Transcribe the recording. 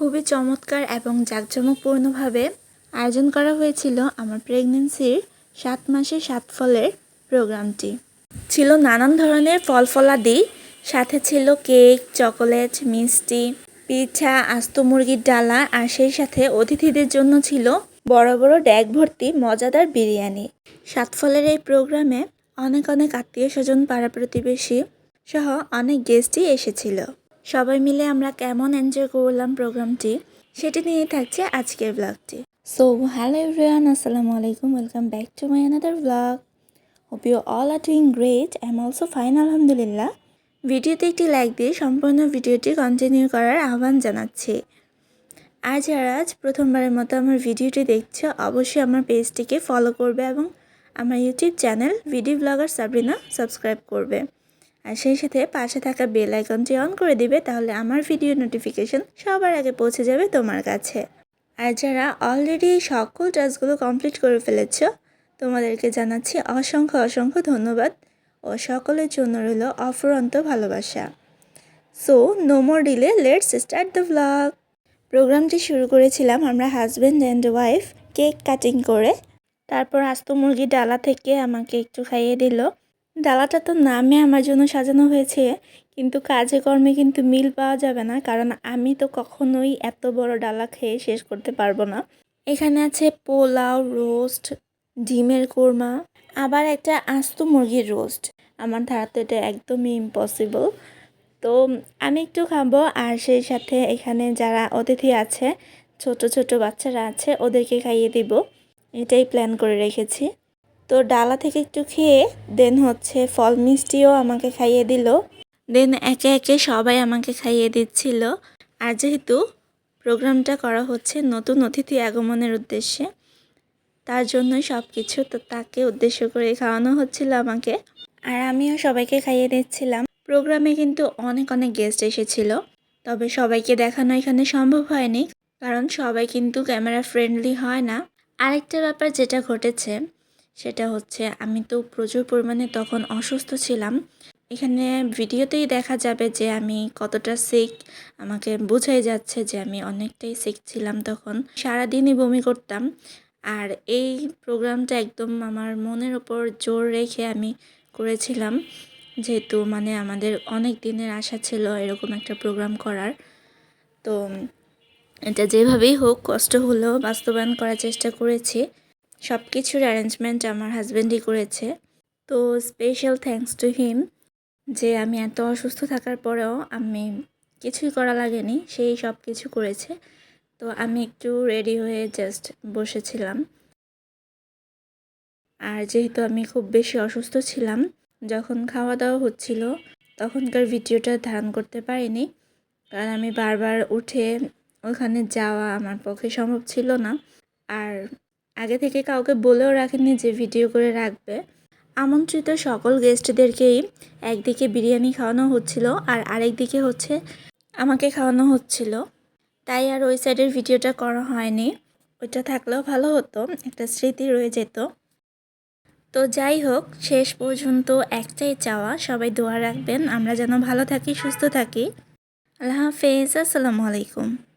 খুবই চমৎকার এবং জাঁকজমকপূর্ণভাবে আয়োজন করা হয়েছিল আমার প্রেগনেন্সির সাত মাসে সাত ফলের প্রোগ্রামটি। ছিল নানান ধরনের ফল ফলাদি সাথে ছিল কেক, চকোলেট, মিষ্টি, পিঠা, আস্ত মুরগির ডালা, আর সেই সাথে অতিথিদের জন্য ছিল বড় বড় ড্যাগ ভর্তি মজাদার বিরিয়ানি। সাত ফলের এই প্রোগ্রামে অনেক অনেক আত্মীয় স্বজন, পাড়া প্রতিবেশী সহ অনেক গেস্টই এসেছিল। সবাই মিলে আমরা কেমন এনজয় করলাম প্রোগ্রামটি, সেটি নিয়ে থাকছে আজকের ব্লগটি সো হ্যালো এভরিওয়ান আসসালামু আলাইকুম welcome back to my another blog hope you all are doing great am also fine আলহামদুলিল্লাহ ভিডিওতে একটি লাইক দিয়ে সম্পূর্ণ ভিডিওটি কন্টিনিউ করার আহ্বান জানাচ্ছি। আজ আর আজ প্রথমবারের মতো আমার ভিডিওটি দেখছ, অবশ্যই আমার পেজটিকে ফলো করবে এবং আমার YouTube channel video blogger Sabrina subscribe করবে। আর সেই সাথে পাশে থাকা বেল আইকনটি অন করে দিবে, তাহলে আমার ভিডিও নোটিফিকেশন সবার আগে পৌঁছে যাবে তোমার কাছে। আর যারা অলরেডি সকল টাস্কগুলো কমপ্লিট করে ফেলেছ, তোমাদেরকে জানাচ্ছি অসংখ্য অসংখ্য ধন্যবাদ ও সকলের জন্য রইল অফুরন্ত ভালোবাসা। So no more delay let's start the blog প্রোগ্রামটি শুরু করেছিলাম আমরা husband and wife cake cutting করে। তারপর আস্ত মুরগি ডালা থেকে আমাকে একটু খাইয়ে দিল। ডালাটা তো নামে আমার জন্য সাজানো হয়েছে, কিন্তু কাজে কর্মে কিন্তু মিল পাওয়া যাবে না, কারণ আমি তো কখনোই এত বড় ডালা খেয়ে শেষ করতে পারব না। এখানে আছে পোলাও রোস্ট, ডিমের কোরমা, আবার একটা আস্ত মুরগির রোস্ট। আমার ধারা তো এটা একদমই ইম্পসিবল তো আমি একটু খাব, আর সেই সাথে এখানে যারা অতিথি আছে, ছোট ছোট বাচ্চারা আছে, ওদেরকে খাইয়ে দিব। এটাই প্ল্যান করে রেখেছি। তো ডালা থেকে একটু খেয়ে দেন হচ্ছে ফল মিষ্টিও আমাকে খাইয়ে দিল। দেন একে একে সবাই আমাকে খাইয়ে দিচ্ছিল। আর যেহেতু প্রোগ্রামটা করা হচ্ছে নতুন অতিথি আগমনের উদ্দেশ্যে, তার জন্যই সব কিছু তো তাকে উদ্দেশ্য করে খাওয়ানো হচ্ছিল আমাকে। আর আমিও সবাইকে খাইয়ে দিচ্ছিলাম। প্রোগ্রামে কিন্তু অনেক অনেক গেস্ট এসেছিল, তবে সবাইকে দেখানো এখানে সম্ভব হয়নি, কারণ সবাই কিন্তু ক্যামেরা ফ্রেন্ডলি হয় না। আরেকটা ব্যাপার যেটা ঘটেছে সেটা হচ্ছে, আমি তো প্রচুর পরিমাণে তখন অসুস্থ ছিলাম। এখানে ভিডিওতেই দেখা যাবে যে আমি কতটা সিক আমাকে বোঝাই যাচ্ছে যে আমি অনেকটাই সিক ছিলাম তখন। সারাদিনই বমি করতাম। আর এই প্রোগ্রামটা একদম আমার মনের ওপর জোর রেখে আমি করেছিলাম। যেহেতু মানে আমাদের অনেক দিনের আশা ছিল এরকম একটা প্রোগ্রাম করার। তো এটা যেভাবেই হোক, কষ্ট হলেও বাস্তবায়ন করার চেষ্টা করেছি। সব কিছুর অ্যারেঞ্জমেন্ট আমার হাজব্যান্ডই করেছে। তো স্পেশাল থ্যাঙ্কস টু হিম যে আমি এত অসুস্থ থাকার পরেও আমি কিছুই করা লাগেনি, সেই সব কিছু করেছে। তো আমি একটু রেডি হয়ে জাস্ট বসেছিলাম। আর যেহেতু আমি খুব বেশি অসুস্থ ছিলাম, যখন খাওয়া দাওয়া হচ্ছিল, তখনকার ভিডিওটা ধারণ করতে পারিনি। কারণ আমি বারবার উঠে ওখানে যাওয়া আমার পক্ষে সম্ভব ছিল না। আর আগে থেকে কাউকে বলেও রাখেনি যে ভিডিও করে রাখবে। আমন্ত্রিত সকল গেস্টদেরকেই একদিকে বিরিয়ানি খাওয়ানো হচ্ছিল আর আরেক দিকে হচ্ছে আমাকে খাওয়ানো হচ্ছিল। তাই আর ওই সাইডের ভিডিওটা করা হয়নি। ওইটা থাকলেও ভালো হতো, একটা স্মৃতি রয়ে যেত। তো যাই হোক, শেষ পর্যন্ত একটাই চাওয়া, সবাই দোয়া রাখবেন, আমরা যেন ভালো থাকি, সুস্থ থাকি। আল্লাহ হাফেজ, আসসালামু আলাইকুম।